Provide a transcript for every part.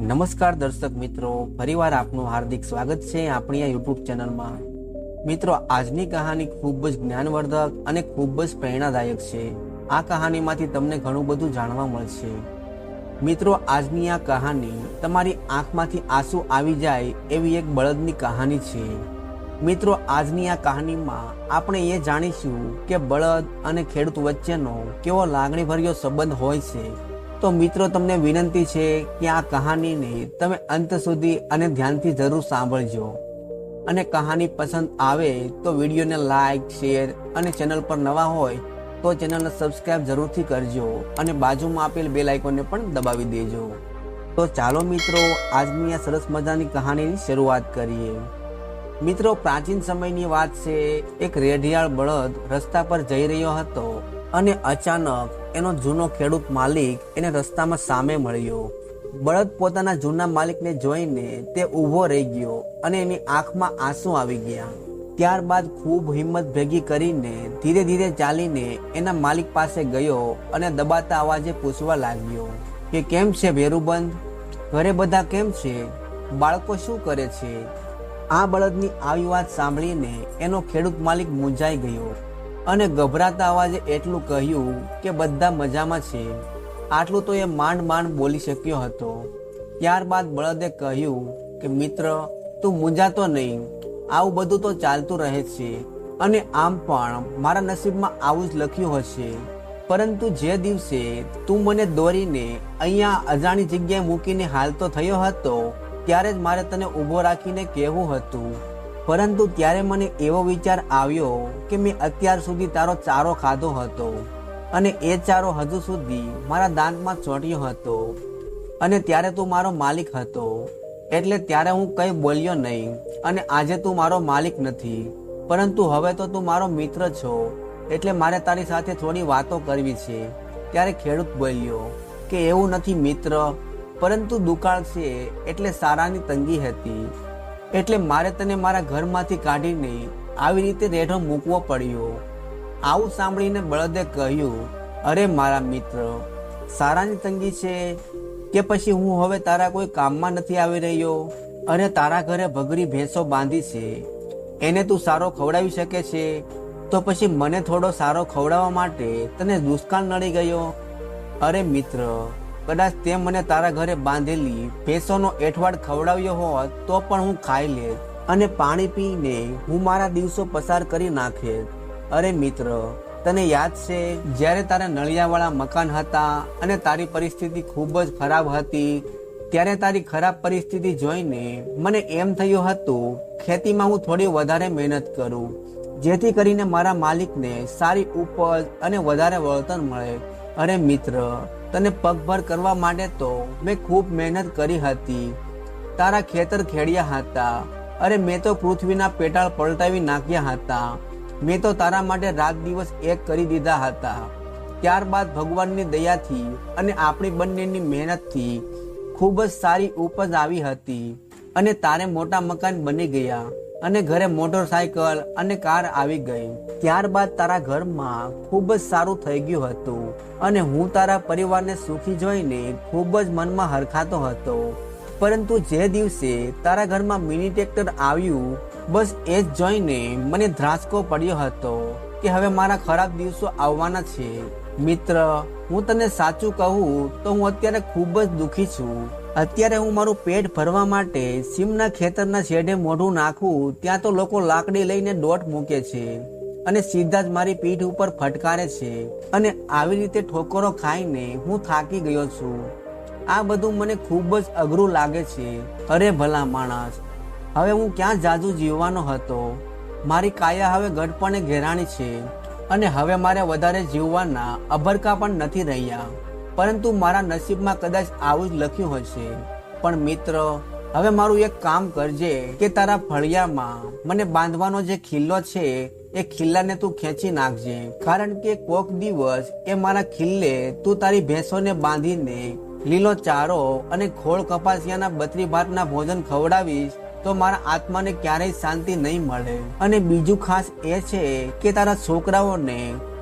નમસ્કાર દર્શક મિત્રો, ફરીવાર આપનું હાર્દિક સ્વાગત છે આપણી આ યુટ્યુબ ચેનલમાં. મિત્રો, આજની કહાની ખૂબ જ જ્ઞાનવર્ધક અને ખૂબ જ પ્રેરણાદાયક છે. આ કહાનીમાંથી તમને ઘણું બધું જાણવા મળશે. મિત્રો, આજની આ કહાની તમારી આંખમાંથી આંસુ આવી જાય એવી એક બળદની કહાની છે. મિત્રો, આજની આ કહાનીમાં આપણે એ જાણીશું કે બળદ અને ખેડૂત વચ્ચેનો કેવો લાગણીભર્યો સંબંધ હોય છે. તો મિત્રો, તમને વિનંતી છે કે આ કહાનીને તમે અંત સુધી અને ધ્યાનથી જરૂર સાંભળજો. અને કહાની પસંદ આવે તો વિડીયોને લાઈક, શેર અને ચેનલ પર નવા હોય તો ચેનલને સબસ્ક્રાઇબ જરૂરથી કરજો અને બાજુમાં આપેલ બે લાઇકોને પણ દબાવી દેજો. તો ચાલો મિત્રો, આજની આ સરસ મજાની કહાનીની શરૂઆત કરીએ. મિત્રો, પ્રાચીન સમયની વાત છે, એક રેઢિયાળ બળદ રસ્તા પર જઈ રહ્યો હતો. અને અચાનક એનો જૂનો ખેડૂત માલિક એને રસ્તામાં સામે મળ્યો. બળદ પોતાના જૂના માલિકને જોઈને તે ઊભો રહી ગયો અને એની આંખમાં આંસુ આવી ગયા. ત્યારબાદ ખૂબ હિંમત ભેગી કરીને ધીરે ધીરે ચાલીને એના માલિક પાસે ગયો અને દબાતા અવાજે પૂછવા લાગ્યો કે કેમ છે ભેરુબંધ? ઘરે બધા કેમ છે? બાળકો શું કરે છે? આ બળદની આવી વાત સાંભળીને એનો ખેડૂત માલિક મૂંઝાઈ ગયો. અને ગભરાતા અવાજે એટલું કહ્યું કે બધા મજામાં છે. આટલું તો એ માંડ માંડ બોલી શક્યો હતો. ત્યારબાદ બળદે કહ્યું કે, મિત્ર, તું મૂંઝાતો નહીં. આવું બધું તો ચાલતું રહે છે. અને આમ પણ મારા નસીબમાં આવું જ લખ્યું હશે. પરંતુ જે દિવસે તું મને દોરીને અહીંયા અજાણી જગ્યાએ મૂકીને હાલતો થયો હતો, ત્યારે જ મારે તને ઊભો રાખીને કહેવું હતું. પરંતુ ત્યારે મને એવો વિચાર આવ્યો કે મેં અત્યાર સુધી તારો ચારો ખાધો હતો અને એ ચારો હજુ સુધી મારા દાંતમાં ચોંટ્યો હતો અને ત્યારે તું મારો માલિક હતો. એટલે ત્યારે હું કંઈ બોલ્યો નહીં અને આજે તું મારો માલિક નથી. પરંતુ હવે તો તું મારો મિત્ર છો. એટલે મારે તારી સાથે થોડી વાતો કરવી છે. ત્યારે ખેડૂત બોલ્યો કે એવું નથી મિત્ર, પરંતુ દુકાળ છે એટલે સારાની તંગી હતી. એટલે મારે તને મારા ઘરમાંથી કાઢીને આવી રીતે રેઢો મૂકવો પડ્યો. આવું સાંભળીને બળદે કહ્યું, અરે મારા મિત્ર, સારાની તંગી છે કે પછી હું હવે તારા કોઈ કામમાં નથી આવી રહ્યો? અને તારા ઘરે ભગરી ભેંસો બાંધી છે. એને તું સારો ખવડાવી શકે છે? તો પછી મને થોડો સારો ખવડાવવા માટે તને દુષ્કાળ નડી ગયો? અરે મિત્ર કદાચ તે મને તારા ઘરે બાંધેલી ભેંસોનો એઠવાડ ખવડાવ્યો હોત તો પણ હું ખાઈ લેત અને પાણી પીને હું મારા દિવસો પસાર કરી નાખે. અરે મિત્ર, તને યાદ છે, જ્યારે તારા નળિયાવાળા મકાન હતા અને તારી પરિસ્થિતિ ખૂબ જ ખરાબ હતી, ત્યારે તારી ખરાબ પરિસ્થિતિ જોઈને મને એમ થયું હતું, ખેતીમાં હું થોડી વધારે મહેનત કરું, જેથી કરીને મારા માલિકને સારી ઉપજ અને વધારે વળતર મળે. અરે મિત્ર તને પગભર કરવા માટે તો મેં ખૂબ મહેનત કરી હતી. તારા ખેતર ખેડ્યા હતા. અરે, મેં તો પૃથ્વીના પેટાળ પલટાવી નાખ્યા હતા. મેં તો તારા માટે રાત દિવસ એક કરી દીધા હતા. ત્યારબાદ ભગવાનની દયાથી અને આપણી બંનેની મહેનતથી ખૂબ જ સારી ઉપજ આવી હતી અને તારે મોટા મકાન બની ગયા. અને ઘરે મોટરસાયકલ અને કાર આવી ગઈ. ત્યારબાદ તારા ઘરમાં ખૂબ જ સારું થઈ ગયું હતું અને હું તારા પરિવારને સુખી જોઈને ખૂબ જ મનમાં હરખાતો હતો. પરંતુ જે દિવસે તારા ઘરમાં મિની ટ્રેક્ટર આવ્યું, બસ એ જ જોઈને મને ધ્રાસકો પડ્યો હતો કે હવે મારા ખરાબ દિવસો આવવાના છે. મિત્ર, હું તને સાચું કહું તો હું અત્યારે ખૂબ જ દુખી છું. અત્યારે હું મારું પેટ ભરવા માટે સીમના ખેતરના શેઢે મોઢું નાખું, ત્યાં તો લોકો લાકડી લઈને દોટ મૂકે છે અને સીધા જ મારી પીઠ ઉપર ફટકારે છે અને આવી રીતે ઠોકરો ખાઈને હું થાકી ગયો છું. આ બધું મને ખૂબ જ અઘરું લાગે છે. અરે ભલા માણસ. હવે હું ક્યાં જાજુ જીવવાનો હતો? મારી કાયા હવે ગઢપણે ઘેરાણી છે અને હવે મારે વધારે જીવવાના અભરકા પણ નથી રહ્યા. પરંતુ મારા નસીબમાં કદાચ આવું જ લખ્યું હશે. પણ મિત્ર, હવે મારું એક કામ કરજે કે તારા ફળિયામાં મને બાંધવાનો જે ખિલ્લો છે, એ ખિલ્લાને તું ખેંચી નાખજે. કારણ કે કોક દિવસ એ મારા ખિલ્લે તું તારી ભેંસોને બાંધીને લીલો ચારો અને ખોળ કપાસિયાના બત્રી ભાતના ભોજન ખવડાવીશ, તો મારા આત્માને ક્યારેય શાંતિ નહીં મળે. અને બીજું ખાસ એ છે કે તારા છોકરાઓને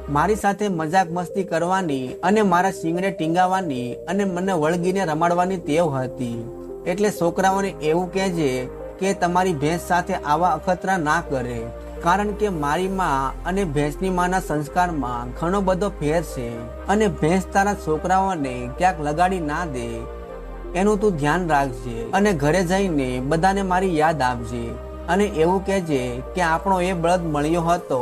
મારી સાથે મજાક મસ્તી કરવાની અને મારા સિંગને ટીંગાવાની અને મને વળગીને રમાડવાની ટેવ હતી. એટલે છોકરાઓને એવું કહેજે કે તમારી ભેંસ સાથે આવા અખતરા ના કરે. કારણ કે મારી માં અને ભેંસની માના સંસ્કારમાં ઘણો બધો ફેર છે અને ભેંસ તારા છોકરાઓને ક્યાંક લગાડી ના દે. એનું તું ધ્યાન રાખજે અને ઘરે જઈને બધાને મારી યાદ આપજે. અને એવું કહેજે કે આપણો એ બળદ મળ્યો હતો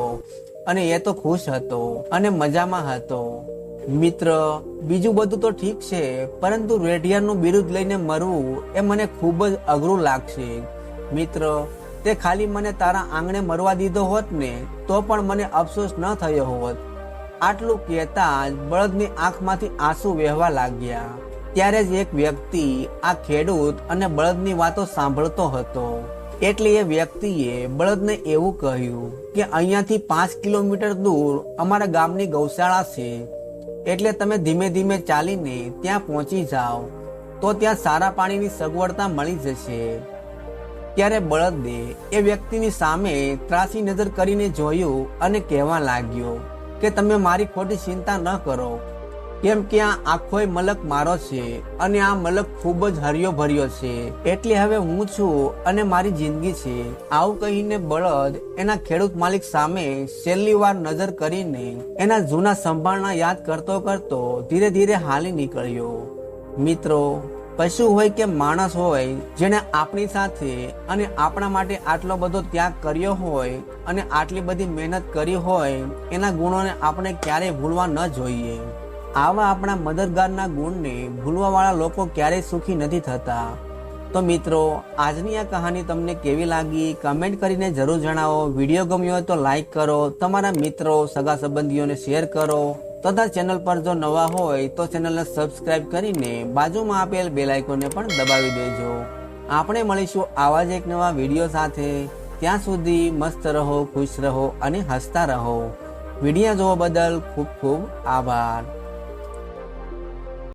અને એ તો ખુશ હતો અને મજામાં હતો. મિત્ર, બીજું બધું તો ઠીક છે, પરંતુ રેઢિયાનું બિરુદ લઈને મરવું એ મને ખૂબ જ અઘરું લાગશે. મિત્ર, તે ખાલી મને તારા આંગણે મરવા દીધો હોત ને, તો પણ મને અફસોસ ન થયો હોત. આટલું કહેતા જ બળદની આંખમાંથી આંસુ વહેવા લાગ્યા. ત્યારે જ એક વ્યક્તિ આ ખેડૂત અને બળદની વાતો સાંભળતો હતો. એટલે એ વ્યક્તિએ બળદને એવું કહ્યું કે અહીંયાથી પાંચ કિલોમીટર દૂર અમારા ગામની ગૌશાળા છે. એટલે તમે ધીમે ધીમે ચાલીને ત્યાં પહોંચી જાઓ, તો ત્યાં સારા પાણીની સગવડતા મળી જશે. ત્યારે બળદે એ વ્યક્તિની સામે ત્રાસી નજર કરીને જોયું અને કહેવા લાગ્યો કે તમે મારી ખોટી ચિંતા ન કરો. કેમ કે આ આખોય મલક મારો છે અને આ મલક ખૂબ જ હરિયો ભર્યો છે. એટલે હવે હું છું અને મારી જિંદગી છે. આવું કહીને બળદ એના ખેડૂત માલિક સામે છેલ્લી વાર નજર કરીને એના જૂના સંભાળના યાદ કરતો કરતો ધીરે ધીરે હાલી નીકળ્યો. મિત્રો, પશુ હોય કે માણસ હોય જેને આપણી સાથે અને આપણા માટે આટલો બધો ત્યાગ કર્યો હોય અને આટલી બધી મહેનત કરી હોય, એના ગુણોને આપણે ક્યારેય ભૂલવા ન જોઈએ. આવા આપણા મદદગારના ગુણને ભૂલવાવાળા લોકો ક્યારેય સુખી નથી થતા. તો મિત્રો, આજની આ કહાની તમને કેવી લાગી? કમેન્ટ કરીને જરૂર જણાવો. વીડિયો ગમ્યો હોય તો લાઈક કરો. તમારા મિત્રો, સગા સંબંધીઓને શેર કરો. તથા ચેનલ પર જો નવા હોય તો ચેનલને સબસ્ક્રાઇબ કરીને બાજુમાં આપેલ બેલ આઇકોનને પણ દબાવી દેજો. આપણે મળીશું આવા જ એક નવા વીડિયો સાથે. ત્યાં સુધી મસ્ત રહો, ખુશ રહો અને હસતા રહો. વીડિયો જોવા બદલ ખૂબ ખૂબ આભાર.